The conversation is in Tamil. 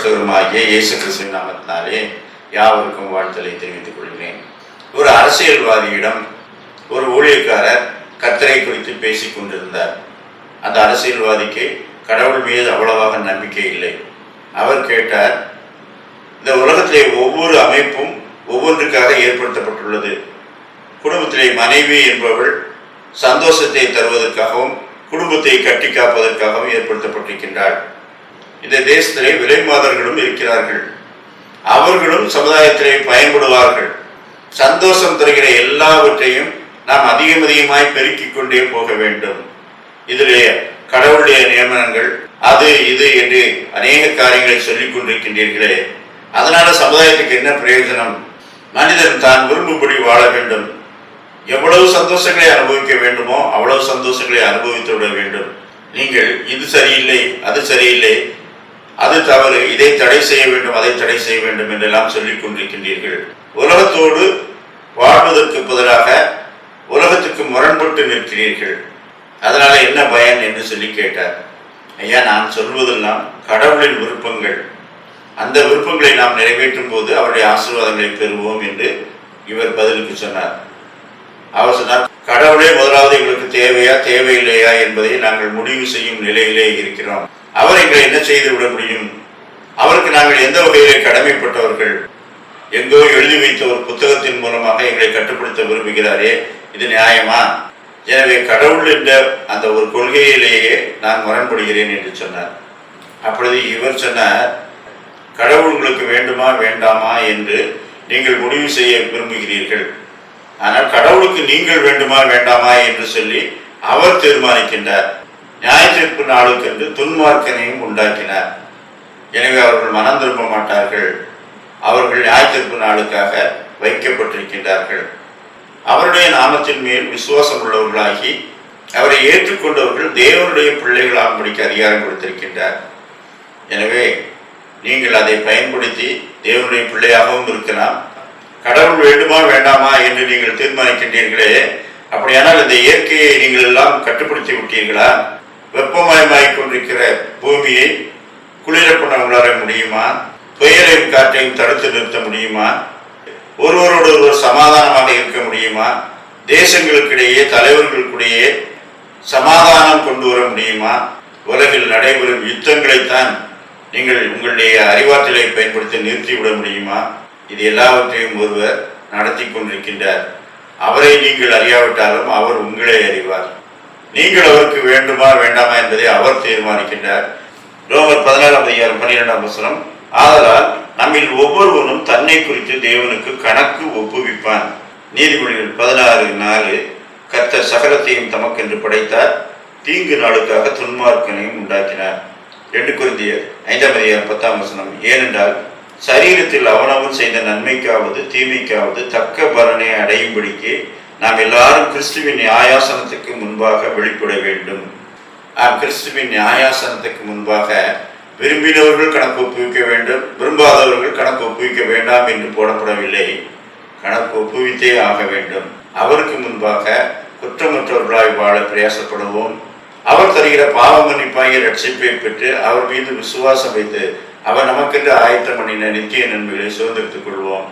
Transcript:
ஆகிய இயேசு கிறிஸ்துவின் நாமத்தினாலே யாவருக்கும் வாழ்த்தலை தெரிவித்துக் கொள்கிறேன். ஒரு அரசியல்வாதியிடம் ஒரு ஊழியக்காரர் கர்த்தரை குறித்து பேசிக் கொண்டிருந்தார். அந்த அரசியல்வாதிக்கு கடவுள் மீது அவ்வளவாக நம்பிக்கை இல்லை. அவர் கேட்டார் இந்த உலகத்திலே ஒவ்வொரு அமைப்பும் ஒவ்வொன்றுக்காக ஏற்படுத்தப்பட்டுள்ளது. குடும்பத்திலே மனைவி என்பவள் சந்தோஷத்தை தருவதற்காகவும் குடும்பத்தை கட்டி காப்பதற்காகவும் ஏற்படுத்தப்பட்டிருக்கின்றாள். இந்த தேசத்திலே விலைமாதர்களும் இருக்கிறார்கள். அவர்களும் சமுதாயத்திலே பயன்படுவார்கள். சந்தோஷம் தருகிற எல்லாவற்றையும் நாம் அதிகம் அதிகமாய் பெருக்கிக் கொண்டே போக வேண்டும். இதிலே கடவுளுடைய நியமனங்கள் அது இது என்று அநேக காரியங்களை சொல்லிக் கொண்டிருக்கின்றீர்களே. அதனால சமுதாயத்துக்கு என்ன பிரயோஜனம்? மனிதன் தான் விரும்பும்படி வாழ வேண்டும். எவ்வளவு சந்தோஷங்களை அனுபவிக்க வேண்டுமோ அவ்வளவு சந்தோஷங்களை அனுபவித்து விட வேண்டும். நீங்கள் இது சரியில்லை அது சரியில்லை தவறு. இதை தடை செய்ய வேண்டும் அதை தடை செய்ய வேண்டும் என்றெல்லாம் சொல்லிக் கொண்டிருக்கின்றீர்கள். உலகத்தோடு வாழ்வதற்கு பதிலாக உலகத்துக்கு முரண்பட்டு நிற்கிறீர்கள். அதனால என்ன பயன் என்று சொல்லி கேட்டார். ஐயா நான் சொல்வதெல்லாம் கடவுளின் விருப்பங்கள். அந்த விருப்பங்களை நாம் நிறைவேற்றும் போது அவருடைய ஆசீர்வாதங்களை பெறுவோம் என்று இவர் பதிலுக்கு சொன்னார். அவர் சொன்னார் கடவுளே முதலாவது எங்களுக்கு தேவையா தேவையில்லையா என்பதை நாங்கள் முடிவு செய்யும் நிலையிலே இருக்கிறோம். அவர் எங்களை என்ன செய்து விட முடியும்? அவருக்கு நாங்கள் எந்த வகையிலே கடமைப்பட்டவர்கள்? எங்கோ எழுதி வைத்த ஒரு புத்தகத்தின் மூலமாக எங்களை கட்டுப்படுத்த விரும்புகிறாரே இது நியாயமா? எனவே கடவுள் என்ற அந்த ஒரு கொள்கையிலேயே நான் முரண்படுகிறேன் என்று சொன்னார். அப்பொழுது இவர் சொன்னார் கடவுள் உங்களுக்கு வேண்டுமா வேண்டாமா என்று நீங்கள் முடிவு செய்ய விரும்புகிறீர்கள். ஆனால் கடவுளுக்கு நீங்கள் வேண்டுமா வேண்டாமா என்று சொல்லி அவர் தீர்மானிக்கின்றார். நியாய தீர்ப்பு நாளுக்கென்று துன்மார்க்கனையும் உண்டாக்கினார். எனவே அவர்கள் மனம் திரும்ப மாட்டார்கள். அவர்கள் நியாய தீர்ப்பு நாளுக்காக வைக்கப்பட்டிருக்கின்றார்கள். அவருடைய நாமத்தின் மேல் விசுவாசம் உள்ளவர்களாகி அவரை ஏற்றுக்கொண்டவர்கள் தேவனுடைய பிள்ளைகளாகும்படிக்கு அதிகாரம் கொடுத்திருக்கின்றார். எனவே நீங்கள் அதை பயன்படுத்தி தேவனுடைய பிள்ளையாகவும் இருக்கலாம். கடவுள் வேண்டுமா வேண்டாமா என்று நீங்கள் தீர்மானிக்கின்றீர்களே அப்படியானால் இந்த இயற்கையை நீங்கள் எல்லாம் கட்டுப்படுத்தி விட்டீர்களா? வெப்பமயமாகிக் கொண்டிருக்கிற பூமியை குளிர பண்ண உணர முடியுமா? புயலையும் காற்றையும் தடுத்து நிறுத்த முடியுமா? ஒருவரோடு ஒருவர் சமாதானமாக இருக்க முடியுமா? தேசங்களுக்கிடையே தலைவர்களுக்கிடையே சமாதானம் கொண்டு வர முடியுமா? உலகில் நடைபெறும் யுத்தங்களைத்தான் நீங்கள் உங்களுடைய அறிவாற்றலை பயன்படுத்தி நிறுத்திவிட முடியுமா? இது எல்லாவற்றையும் ஒருவர் நடத்தி கொண்டிருக்கின்றார். அவரை நீங்கள் அறியாவிட்டாலும் அவர் உங்களை அறிவார். நீங்கள் அவருக்கு வேண்டுமா வேண்டாமா என்பதை அவர் தீர்மானிக்கின்றார். ரோமர் பதினாறாம் அதிகாரம் பன்னிரெண்டாம் வசனம் ஆதலால் நம்மில் ஒவ்வொருவனும் தன்னை குறித்து தேவனுக்கு கணக்கு ஒப்புவிப்பான். நீதிமொழிகள் பதினாறு நாலு கத்த சகலத்தையும் தமக்கென்று படைத்தார். தீங்கு நாளுக்காக துன்மார்க்கனையும் உண்டாக்கினார். ரெண்டு குருந்தியர் ஐந்தாம் அதிகாரம் பத்தாம் வசனம் ஏனென்றால் சரீரத்தில் அவனவன் செய்த நன்மைக்காவது தீமைக்காவது தக்க பலனை அடையும்படிக்கு நாம் எல்லாரும் கிறிஸ்துவின் நியாயாசனத்துக்கு முன்பாக வெளிப்பட வேண்டும். நாம் கிறிஸ்துவின் நியாயாசனத்துக்கு முன்பாக விரும்பினவர்கள் கணக்கு ஒப்புவிக்க வேண்டும் விரும்பாதவர்கள் கணக்கு ஒப்புவிக்க வேண்டாம் என்று போடப்படவில்லை. கணக்கு ஒப்புவித்தே ஆக வேண்டும். அவருக்கு முன்பாக குற்றமற்றவர்களாய் வாழ பிரயாசப்படுவோம். அவர் தருகிற பாவ மன்னிப்பாகிய ரட்சிப்பை பெற்று அவர் மீது விசுவாசம் வைத்து அவர் நமக்கென்று ஆயத்தம் பண்ணின நித்திய நன்மைகளை சுதந்திரத்துக் கொள்வோம்.